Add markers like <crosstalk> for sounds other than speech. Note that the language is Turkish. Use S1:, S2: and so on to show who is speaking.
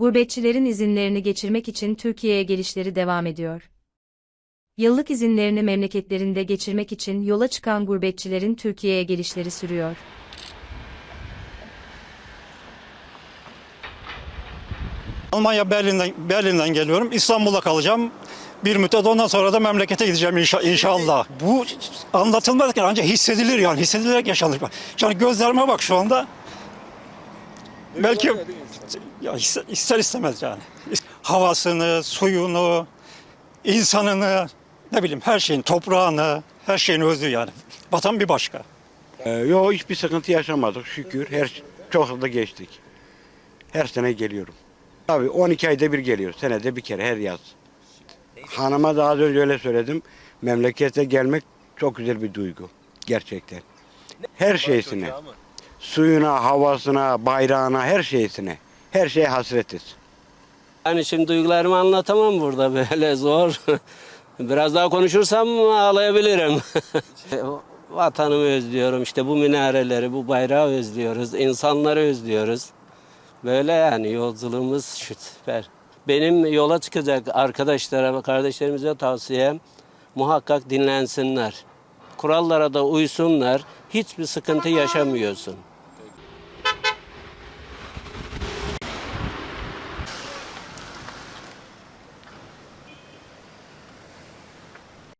S1: Gurbetçilerin izinlerini geçirmek için Türkiye'ye gelişleri devam ediyor. Yıllık izinlerini memleketlerinde geçirmek için yola çıkan gurbetçilerin Türkiye'ye gelişleri sürüyor.
S2: Almanya Berlin'den Berlin'den geliyorum. İstanbul'da kalacağım. Bir müddet ondan sonra da memlekete gideceğim inşa- inşallah. Bu anlatılmazken ancak hissedilir yani. Hissedilerek yaşanır. Yani gözlerime bak şu anda. Belki ya ister istemez yani. Havasını, suyunu, insanını, ne bileyim her şeyin, toprağını, her şeyini özlüyor yani. Vatan bir başka.
S3: Ee, yok hiçbir sıkıntı yaşamadık şükür. Her çok hızlı geçtik. Her sene geliyorum. Tabii 12 ayda bir geliyor. Senede bir kere her yaz. Hanıma da az önce öyle söyledim. Memlekete gelmek çok güzel bir duygu. Gerçekten. Her şeysine. Suyuna, havasına, bayrağına, her şeysine. Her şeye hasretiz.
S4: Yani şimdi duygularımı anlatamam burada böyle <laughs> zor. Biraz daha konuşursam ağlayabilirim. <laughs> Vatanımı özlüyorum işte bu minareleri, bu bayrağı özlüyoruz, insanları özlüyoruz. Böyle yani yolculuğumuz süper. Benim yola çıkacak arkadaşlara ve kardeşlerimize tavsiyem muhakkak dinlensinler. Kurallara da uysunlar. Hiçbir sıkıntı yaşamıyorsun.